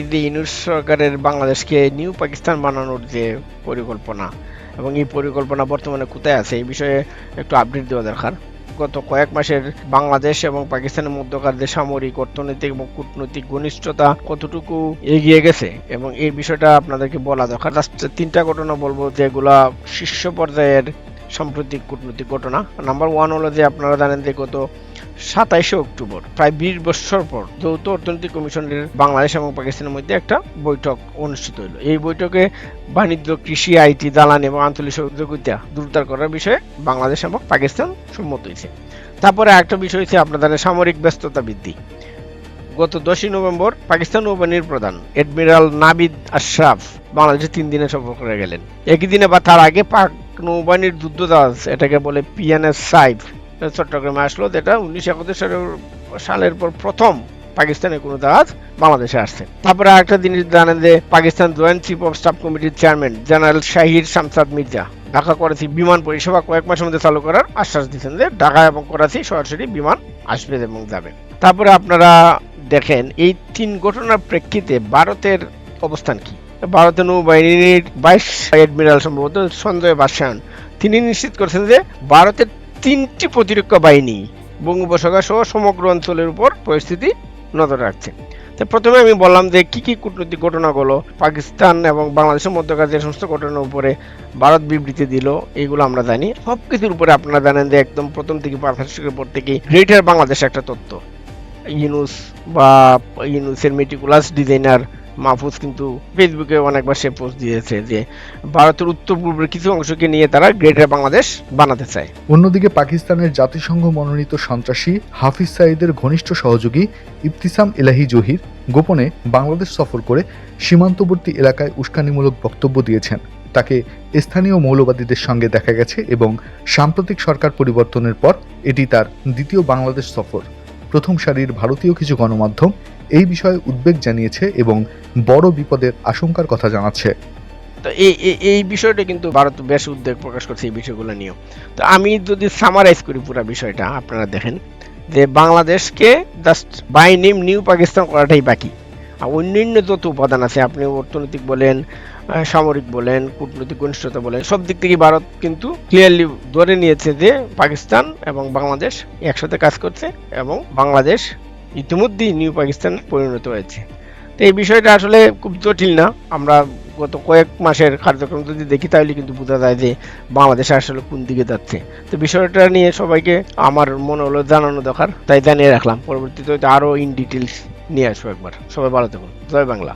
এই ইউনুস সরকারের বাংলাদেশকে নিউ পাকিস্তান বানানোর যে পরিকল্পনা, এবং এই পরিকল্পনা বর্তমানে কোথায় আছে, এই বিষয়ে একটু আপডেট দেওয়া দরকার। গত কয়েক মাসের বাংলাদেশ এবং পাকিস্তানের মধ্যকার যে সামরিক, অর্থনৈতিক এবং কূটনৈতিক ঘনিষ্ঠতা কতটুকু এগিয়ে গেছে, এবং এই বিষয়টা আপনাদেরকে বলা দরকার। তিনটা ঘটনা বলব, যেগুলা শীর্ষ পর্যায়ের সাম্প্রতিক কূটনৈতিক ঘটনা। নাম্বার ওয়ান হলো যে, আপনারা জানেন যে গত সাতাইশে অক্টোবর, প্রায় বিশ বছর পর যৌথ অর্থনৈতিক কমিশনের বাংলাদেশ এবং পাকিস্তানের মধ্যে একটা বৈঠক অনুষ্ঠিত হলো এই বৈঠকে বাণিজ্য, কৃষি, আইটি, দালান এবং আঞ্চলিক সহযোগিতা দূরদার করার বিষয়ে বাংলাদেশ এবং পাকিস্তান সম্মত হয়েছে। তারপরে একটা বিষয় হচ্ছে আপনাদের সামরিক ব্যস্ততা বৃদ্ধি। গত দশই নভেম্বর পাকিস্তান নৌবাহিনীর প্রধান এডমিরাল নাবিদ আশরাফ বাংলাদেশে তিন দিনে সফর করে গেলেন। একই দিনে বা তার আগে পাক নৌবাহিনীর যুদ্ধজাহাজ এটাকে বলে পিএনএস সাইফ। চট্টগ্রামে আসলো, যেটা উনিশশো একাত্তর সালের পর প্রথম পাকিস্তানের কোনো জাহাজ বাংলাদেশে আসছে। তারপরে আরেকটা জিনিস জানেন যে Pakistan joint chief of staff কমিটির চেয়ারম্যান জেনারেল শাহির শামসাদ মির্জা ঢাকা করাচি বিমান পরিষেবা কয়েক মাসের মধ্যে চালু করার আশ্বাস দিচ্ছেন যে ঢাকা এবং করাচি সরাসরি বিমান আসবে এবং যাবে। তারপরে আপনারা দেখেন, এই তিন ঘটনার প্রেক্ষিতে ভারতের অবস্থান কি? ভারতের নৌবাহিনীর ভাইস এডমিরাল সম্ভবত সঞ্জয় বাসায়ন তিনি নিশ্চিত করেছেন যে ভারতের তিনটি প্রতিরক্ষা বাহিনী বঙ্গোপসাগর সহ সমগ্র অঞ্চলের উপর পরিস্থিতি নজর রাখছে। তো প্রথমে আমি বললাম যে কি কি কূটনৈতিক ঘটনাগুলো পাকিস্তান এবং বাংলাদেশের মধ্যকার যে সমস্ত ঘটনার উপরে ভারত বিবৃতি দিল, এগুলো আমরা জানি। সব কিছুর উপরে আপনারা জানেন যে একদম প্রথম থেকে পাঁচের পর থেকে গ্রেটার বাংলাদেশ একটা তত্ত্ব। ইউনুস বা ইউনুসের মেটিকুলাস ডিজাইনার মাহফুজ কিন্তু ফেসবুকে অনেকবার সে পোস্ট দিয়েছে যে ভারতের উত্তর পূর্বের কিছু অংশকে নিয়ে তারা গ্রেটার বাংলাদেশ বানাতে চায়। অন্যদিকে পাকিস্তানের জাতিসংঘ মনোনীত সন্ত্রাসী হাফিজ সাইদের ঘনিষ্ঠ সহযোগী ইবতিসাম এলাহি জহির গোপনে বাংলাদেশ সফর করে সীমান্তবর্তী এলাকায় উস্কানিমূলক বক্তব্য দিয়েছেন। তাকে স্থানীয় মৌলবাদীদের সঙ্গে দেখা গেছে এবং সাম্প্রতিক সরকার পরিবর্তনের পর এটি তার দ্বিতীয় বাংলাদেশ সফর। প্রথম সারির ভারতীয় কিছু গণমাধ্যম এই বিষয়ে উদ্বেগ জানিয়েছে এবং বড় বিপদের আশঙ্কার কথা জানাচ্ছে। তো এই, এই- বিষয়টা কিন্তু ভারত বেশ উদ্বেগ প্রকাশ করছে এই বিষয়গুলো নিয়েও। তো আমি যদি সামারাইজ করি পুরো বিষয়টা, আপনারা দেখেন যে বাংলাদেশকে just by name new Pakistan করাটাই বাকি। অন্যান্য যত উপাদান আছে, আপনি অর্থনৈতিক বলেন সামরিক বলেন, কূটনৈতিক ঘনিষ্ঠতা বলেন, সব দিক থেকে ভারত কিন্তু ক্লিয়ারলি ধরে নিয়েছে যে পাকিস্তান এবং বাংলাদেশ একসাথে কাজ করছে এবং বাংলাদেশ ইতিমধ্যেই নিউ পাকিস্তান পরিণত হয়েছে। তো এই বিষয়টা আসলে খুব জটিল না। আমরা গত কয়েক মাসের কার্যক্রম যদি দেখি, তাহলে কিন্তু বোঝা যায় যে বাংলাদেশ আসলে কোন দিকে যাচ্ছে। তো বিষয়টা নিয়ে সবাইকে আমার মনে হলো জানানো দরকার, তাই জানিয়ে রাখলাম। পরবর্তীতে হয়তো আরও ইন ডিটেলস নিয়ে আসব একবার। সবাই ভালো থাকুন জয় বাংলা।